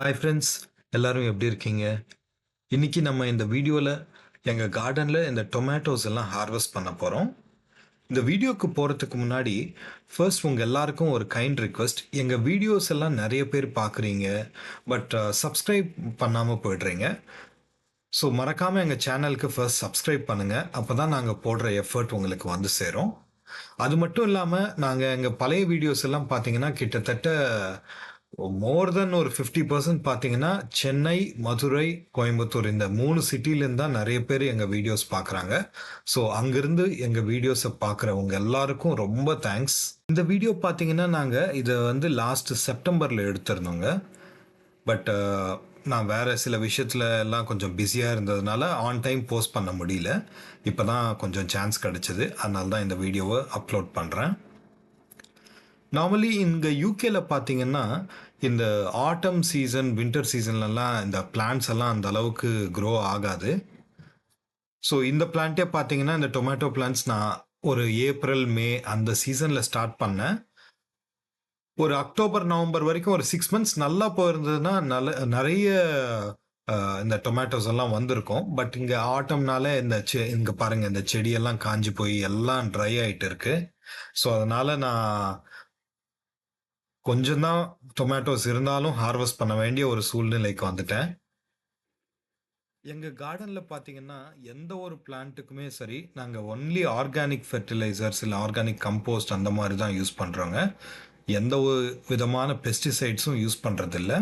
Hi friends எல்லோரும் எப்படி இருக்கீங்க? இன்னைக்கு நம்ம இந்த வீடியோவில் எங்கள் கார்டனில் இந்த டொமேட்டோஸ் எல்லாம் ஹார்வெஸ்ட் பண்ண போகிறோம் இந்த வீடியோக்கு போகிறதுக்கு முன்னாடி ஃபர்ஸ்ட் உங்கள் எல்லாருக்கும் ஒரு கைண்ட் ரிக்வெஸ்ட் எங்கள் வீடியோஸ் எல்லாம் நிறைய பேர் பார்க்குறீங்க பட் சப்ஸ்கிரைப் பண்ணாமல் போயிடுறீங்க. ஸோ மறக்காமல் எங்கள் சேனலுக்கு ஃபர்ஸ்ட் சப்ஸ்கிரைப் பண்ணுங்கள் அப்போ தான் நாங்கள் போடுற எஃபர்ட் உங்களுக்கு வந்து சேரும். அது மட்டும் இல்லாமல் நாங்கள் எங்கள் பழைய வீடியோஸ் எல்லாம் பார்த்தீங்கன்னா கிட்டத்தட்ட மோர் தென் ஒரு ஃபிஃப்டி பர்சன்ட் பார்த்தீங்கன்னா சென்னை மதுரை கோயம்புத்தூர் இந்த மூணு சிட்டிலேருந்து தான் நிறைய பேர் எங்கள் வீடியோஸ் பார்க்குறாங்க ஸோ அங்கேருந்து எங்கள் வீடியோஸை பார்க்குறவங்க எல்லாருக்கும் ரொம்ப தேங்க்ஸ் இந்த வீடியோ பார்த்தீங்கன்னா நாங்கள் இதை வந்து லாஸ்ட் செப்டம்பரில் எடுத்திருந்தோங்க. பட் நான் வேறு சில விஷயத்தில் எல்லாம் கொஞ்சம் பிஸியாக இருந்ததுனால ஆன் டைம் போஸ்ட் பண்ண முடியல. இப்போ தான் கொஞ்சம் சான்ஸ் கிடச்சிது. அதனால தான் இந்த வீடியோவை அப்லோட் பண்ணுறேன் நார்மலி இங்கே யூகேல பார்த்தீங்கன்னா இந்த ஆட்டம் சீசன் வின்டர் சீசன்லலாம் இந்த பிளான்ட்ஸ் எல்லாம் அந்த அளவுக்கு க்ரோ ஆகாது. ஸோ இந்த பிளான்ட்டே பார்த்தீங்கன்னா இந்த டொமேட்டோ பிளான்ட்ஸ் நான் ஒரு ஏப்ரல் மே அந்த சீசனில் ஸ்டார்ட் பண்ணேன். ஒரு அக்டோபர் நவம்பர் வரைக்கும் ஒரு சிக்ஸ் மந்த்ஸ் நல்லா போயிருந்ததுன்னா நல்ல நிறைய இந்த டொமேட்டோஸ் எல்லாம் வந்திருக்கும். பட் இங்கே ஆட்டம்னால இந்த செ இங்கே பாருங்கள் இந்த செடியெல்லாம் காஞ்சி போய் எல்லாம் ட்ரை ஆகிட்டு இருக்கு. ஸோ அதனால் நான் கொஞ்சம் தான் டொமேட்டோஸ் இருந்தாலும் ஹார்வெஸ்ட் பண்ண வேண்டிய ஒரு சூழ்நிலைக்கு வந்துட்டேன். எங்கள் கார்டனில் பார்த்தீங்கன்னா எந்த ஒரு பிளான்ட்டுக்குமே சரி நாங்கள் ஒன்லி ஆர்கானிக் ஃபெர்டிலைசர்ஸ் இல்லை ஆர்கானிக் கம்போஸ்ட் அந்த மாதிரி தான் யூஸ் பண்ணுறோங்க எந்த ஒரு விதமான பெஸ்டிசைட்ஸும் யூஸ் பண்ணுறதில்ல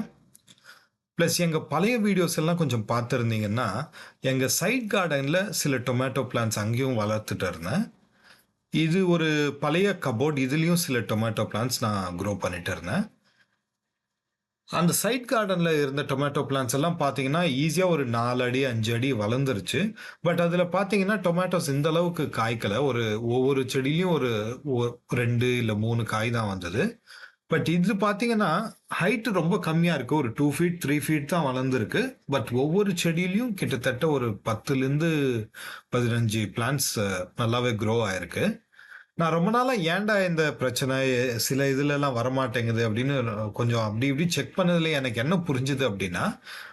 ப்ளஸ் எங்கள் பழைய வீடியோஸ் எல்லாம் கொஞ்சம் பார்த்துருந்தீங்கன்னா எங்கள் சைட் கார்டனில் சில டொமேட்டோ பிளான்ட்ஸ் அங்கேயும் வளர்த்துட்டு இருந்தேன். இது ஒரு பழைய கபோர்ட். இதுலேயும் சில டொமேட்டோ பிளான்ஸ் நான் க்ரோ பண்ணிட்டு இருந்தேன். அந்த சைட் கார்டனில் இருந்த டொமேட்டோ பிளான்ஸ் எல்லாம் பார்த்தீங்கன்னா ஈஸியாக ஒரு நாலு அடி அஞ்சு அடி வளர்ந்துருச்சு. பட் அதில் பார்த்தீங்கன்னா டொமேட்டோஸ் இந்த அளவுக்கு காய்க்கலை. ஒரு ஒவ்வொரு செடியிலையும் ஒரு ரெண்டு இல்லை மூணு காய் தான் வந்தது. பட் இது பார்த்தீங்கன்னா ஹைட்டு ரொம்ப கம்மியாக இருக்குது ஒரு டூ ஃபீட் த்ரீ ஃபீட் தான் வளர்ந்துருக்கு. பட் ஒவ்வொரு செடியிலையும் கிட்டத்தட்ட ஒரு பத்துலேருந்து பதினஞ்சு பிளான்ஸ் நல்லாவே க்ரோ ஆயிருக்கு. நான் ரொம்ப நாளாக ஏன்டா இந்த பிரச்சனை? சில இதுலலாம் வரமாட்டேங்குது அப்படின்னு கொஞ்சம் அப்படி இப்படி செக் பண்ணதில் எனக்கு என்ன புரிஞ்சுது அப்படின்னா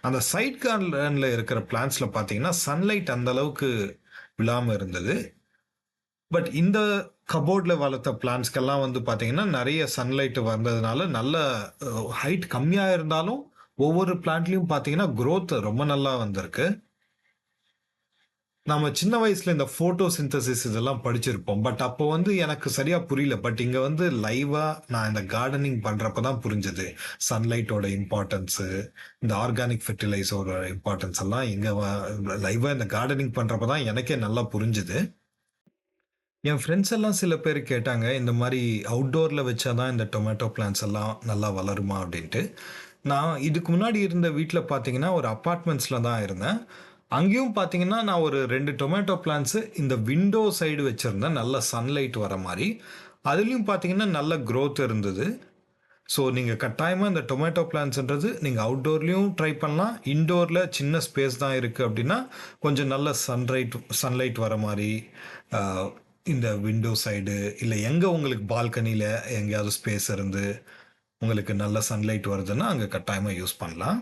அந்த சைட் கார்டனில் இருக்கிற பிளான்ஸில் பார்த்தீங்கன்னா சன்லைட் அந்த அளவுக்கு இருந்தது. பட் இந்த கபோர்டில் வளர்த்த பிளான்ஸ்க்கெல்லாம் வந்து பார்த்தீங்கன்னா நிறைய சன்லைட் வந்ததுனால நல்ல ஹைட் கம்மியாக இருந்தாலும் ஒவ்வொரு பிளான்ட்லேயும் பார்த்தீங்கன்னா க்ரோத் ரொம்ப நல்லா வந்திருக்கு. நம்ம சின்ன வயசுல இந்த போட்டோ சிந்தசிஸ் இதெல்லாம் படிச்சிருப்போம். பட் அப்போ வந்து எனக்கு சரியா புரியல. பட் இங்க வந்து லைவா நான் இந்த கார்டனிங் பண்றப்ப தான் புரிஞ்சது. சன்லைட்டோட இம்பார்ட்டன்ஸ் இந்த ஆர்கானிக் ஃபெர்டிலைசரோட இம்பார்ட்டன்ஸ் எல்லாம் இங்க லைவா இந்த கார்டனிங் பண்றப்ப தான் எனக்கே நல்லா புரிஞ்சுது. என் ஃப்ரெண்ட்ஸ் எல்லாம் சில பேர் கேட்டாங்க இந்த மாதிரி அவுட்டோரில் வச்சாதான் இந்த டொமேட்டோ பிளான்ஸ் எல்லாம் நல்லா வளருமா அப்படின்ட்டு. நான் இதுக்கு முன்னாடி இருந்த வீட்டில் பார்த்தீங்கன்னா ஒரு அப்பார்ட்மெண்ட்ஸில் தான் இருந்தேன். அங்கேயும் பார்த்தீங்கன்னா நான் ஒரு ரெண்டு டொமேட்டோ பிளான்ஸு இந்த விண்டோ சைடு வச்சுருந்தேன். நல்ல சன்லைட் வர மாதிரி. அதுலேயும் பார்த்தீங்கன்னா நல்ல க்ரோத் இருந்தது. ஸோ நீங்கள் கட்டாயமாக இந்த டொமேட்டோ பிளான்ஸ்ன்றது நீங்கள் அவுட்டோர்லேயும் ட்ரை பண்ணலாம். இன்டோரில் சின்ன ஸ்பேஸ் தான் இருக்குது அப்படின்னா கொஞ்சம் நல்ல சன்ரைட் சன்லைட் வர மாதிரி இந்த விண்டோ சைடு இல்லை எங்கே உங்களுக்கு பால்கனியில் எங்கேயாவது ஸ்பேஸ் இருந்து உங்களுக்கு நல்ல சன்லைட் வருதுன்னா அங்கே கட்டாயமாக யூஸ் பண்ணலாம்.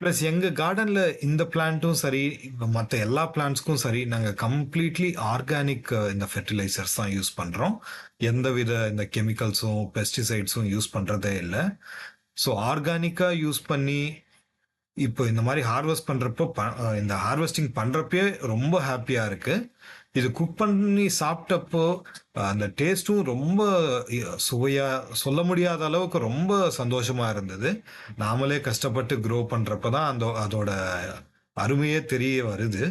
ப்ளஸ் எங்கள் கார்டனில் இந்த பிளான்ட்டும் சரி மற்ற எல்லா பிளான்ட்ஸ்க்கும் சரி நாங்கள் கம்ப்ளீட்லி ஆர்கானிக் இந்த ஃபெர்டிலைசர்ஸ் தான் யூஸ் பண்ணுறோம் எந்த வித இந்த கெமிக்கல்ஸும் பெஸ்டிசைட்ஸும் யூஸ் பண்ணுறதே இல்லை. ஸோ ஆர்கானிக்காக யூஸ் பண்ணி இப்போ இந்த மாதிரி ஹார்வெஸ்ட் பண்ணுறப்போ ப இந்த ஹார்வெஸ்டிங் பண்ணுறப்பே ரொம்ப ஹாப்பியாக இருக்குது இது குக் பண்ணி சாப்பிட்டப்போ அந்த டேஸ்ட்டும் ரொம்ப சுவையாக சொல்ல முடியாத அளவுக்கு ரொம்ப சந்தோஷமாக இருந்தது. நாமளே கஷ்டப்பட்டு க்ரோ பண்ணுறப்ப தான் அந்த அதோட அருமையே தெரிய வருது.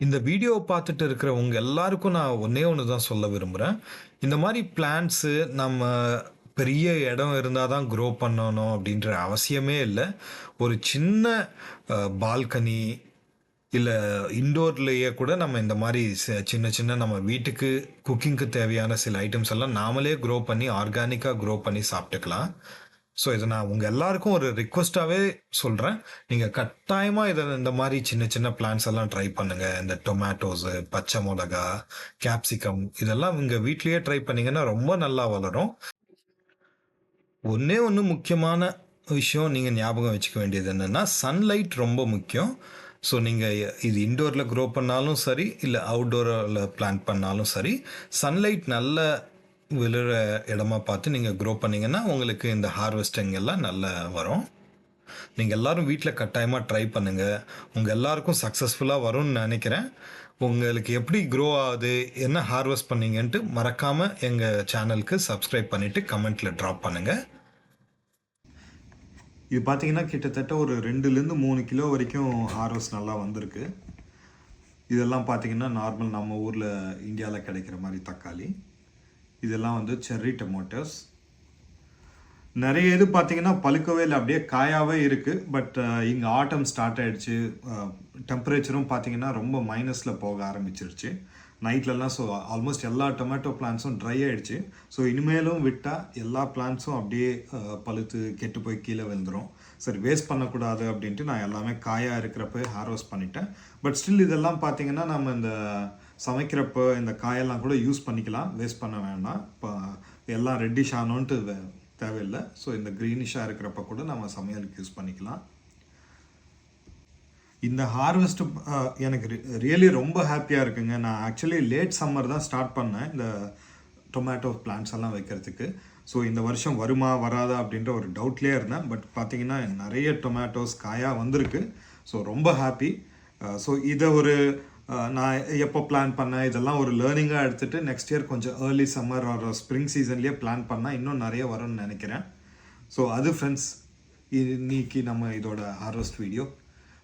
இந்த வீடியோ பார்த்துட்டு இருக்கிற உங்க எல்லாருக்கும் நான் ஒன்னே ஒன்று தான் சொல்ல விரும்புகிறேன் இந்த மாதிரி பிளான்ஸு நம்ம பெரிய இடம் இருந்தால் தான் க்ரோ பண்ணணும் அப்படின்ற அவசியமே இல்லை. ஒரு சின்ன பால்கனி இல்லை இண்டோர்லேயே கூட நம்ம இந்த மாதிரி சின்ன சின்ன நம்ம வீட்டுக்கு குக்கிங்க்கு தேவையான சில ஐட்டம்ஸ் எல்லாம் நாமளே க்ரோ பண்ணி ஆர்கானிக்காக க்ரோ பண்ணி சாப்பிட்டுக்கலாம். ஸோ இதை நான் உங்கள் எல்லாருக்கும் ஒரு ரிக்வெஸ்ட்டாகவே சொல்கிறேன் நீங்கள் கட்டாயமாக இதை இந்த மாதிரி சின்ன சின்ன பிளான்ஸ் எல்லாம் ட்ரை பண்ணுங்கள் இந்த டொமேட்டோஸு பச்சை மிளகா கேப்சிகம் இதெல்லாம் உங்கள் வீட்லேயே ட்ரை பண்ணிங்கன்னா ரொம்ப நல்லா வளரும். ஒன்றே ஒன்று முக்கியமான விஷயம் நீங்கள் ஞாபகம் வச்சுக்க வேண்டியது என்னென்னா சன்லைட் ரொம்ப முக்கியம். ஸோ நீங்கள் இது இன்டோரில் க்ரோ பண்ணாலும் சரி இல்லை அவுட்டோரில் பிளான்ட் பண்ணாலும் சரி சன்லைட் நல்ல விழுற இடமா பார்த்து நீங்கள் க்ரோ பண்ணிங்கன்னா உங்களுக்கு இந்த ஹார்வெஸ்டிங் எல்லாம் நல்லா வரும். நீங்கள் எல்லாரும் வீட்டில் கட்டாயமாக ட்ரை பண்ணுங்கள் உங்கள் எல்லாருக்கும் சக்ஸஸ்ஃபுல்லாக வரும்னு நினைக்கிறேன். உங்களுக்கு எப்படி க்ரோ ஆகுது என்ன ஹார்வெஸ்ட் பண்ணீங்கன்ட்டு மறக்காமல் எங்கள் சேனலுக்கு சப்ஸ்கிரைப் பண்ணிவிட்டு கமெண்ட்டில் ட்ராப் பண்ணுங்கள் இது பார்த்தீங்கன்னா கிட்டத்தட்ட ஒரு ரெண்டுலேருந்து மூணு கிலோ வரைக்கும் ஹார்வெஸ்ட் நல்லா வந்திருக்கு. இதெல்லாம் பார்த்தீங்கன்னா நார்மல் நம்ம ஊரில் இந்தியாவில் கிடைக்கிற மாதிரி தக்காளி. இதெல்லாம் வந்து செர்ரி டொமேட்டோஸ் நிறைய இது பார்த்திங்கன்னா பழுக்கவே இல்லை அப்படியே காயாகவே இருக்குது பட் uh, இங்கே ஆட்டம் ஸ்டார்ட் ஆகிடுச்சு டெம்பரேச்சரும் uh, பார்த்தீங்கன்னா ரொம்ப மைனஸில் போக ஆரம்பிச்சிருச்சு. நைட்லலாம் ஸோ ஆல்மோஸ்ட் எல்லா டொமேட்டோ பிளான்ஸும் ட்ரை ஆகிடுச்சு ஸோ இனிமேலும் விட்டால் எல்லா பிளான்ஸும் அப்படியே பழுத்து கெட்டு போய் கீழே விழுந்துரும். சரி வேஸ்ட் பண்ணக்கூடாது அப்படின்ட்டு நான் எல்லாமே காயாக இருக்கிறப்ப ஹார்வெஸ்ட் பண்ணிட்டேன். பட் ஸ்டில் இதெல்லாம் பார்த்தீங்கன்னா நம்ம இந்த சமைக்கிறப்போ இந்த காயெல்லாம் கூட யூஸ் பண்ணிக்கலாம். வேஸ்ட் பண்ண வேண்டாம். இப்போ எல்லாம் ரெட்டிஷ் ஆனோன்ட்டு தேவையில்லை. ஸோ இந்த க்ரீனிஷாக இருக்கிறப்ப கூட நம்ம சமையலுக்கு யூஸ் பண்ணிக்கலாம். இந்த ஹார்வெஸ்ட் எனக்கு ரியலி ரொம்ப ஹாப்பியாக இருக்குங்க. நான் ஆக்சுவலி லேட் சம்மர் தான் ஸ்டார்ட் பண்ணேன் இந்த டொமேட்டோ பிளான்ட்ஸ் எல்லாம் வைக்கிறதுக்கு. ஸோ இந்த வருஷம் வருமா வராதா அப்படின்ற ஒரு டவுட்லேயே இருந்தேன். பட் பார்த்தீங்கன்னா நிறைய டொமேட்டோஸ் காயாக வந்திருக்கு. ஸோ ரொம்ப ஹாப்பி ஸோ இதை ஒரு நான் எப்போ பிளான் பண்ணேன்? இதெல்லாம் ஒரு லேர்னிங்காக எடுத்துகிட்டு நெக்ஸ்ட் இயர் கொஞ்சம் ஏர்லி சம்மர் ஒரு ஸ்ப்ரிங் சீசன்லேயே பிளான் பண்ணால் இன்னும் நிறைய வரும்னு நினைக்கிறேன். ஸோ அது ஃப்ரெண்ட்ஸ் இன்னைக்கு நம்ம இதோட ஹார்வெஸ்ட் வீடியோ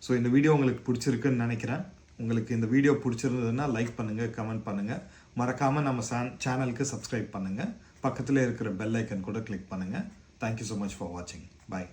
ஸோ இந்த வீடியோ உங்களுக்கு பிடிச்சிருக்குன்னு நினைக்கிறேன். உங்களுக்கு இந்த வீடியோ பிடிச்சிருந்ததுன்னா லைக் பண்ணுங்கள் கமெண்ட் பண்ணுங்கள் மறக்காமல் நம்ம சேனலுக்கு சப்ஸ்கிரைப் பண்ணுங்கள் பக்கத்தில் இருக்கிற பெல் ஐக்கன் கூட கிளிக் பண்ணுங்கள் thank you so much for வாட்சிங் பாய்